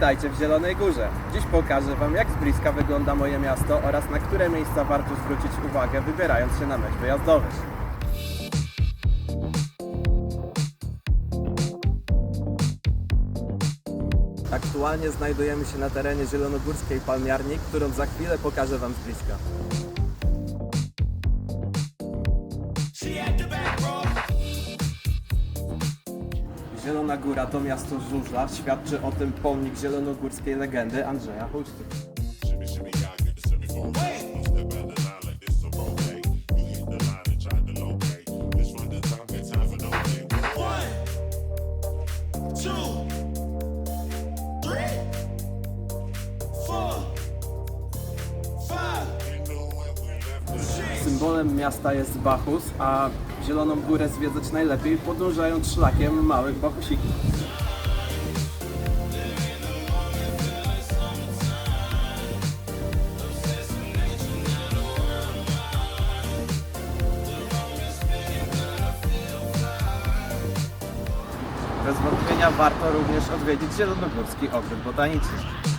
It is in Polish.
Witajcie w Zielonej Górze. Dziś pokażę Wam, jak z bliska wygląda moje miasto oraz na które miejsca warto zwrócić uwagę, wybierając się na mecz wyjazdowy. Aktualnie znajdujemy się na terenie zielonogórskiej palmiarni, którą za chwilę pokażę Wam z bliska. Zielona Góra to miasto żużla, świadczy o tym pomnik zielonogórskiej legendy Andrzeja Huczty. Symbolem miasta jest Bachus, a Zieloną Górę zwiedzać najlepiej podążając szlakiem małych Bachusików. Bez wątpienia warto również odwiedzić Zielonogórski Ogród Botaniczny.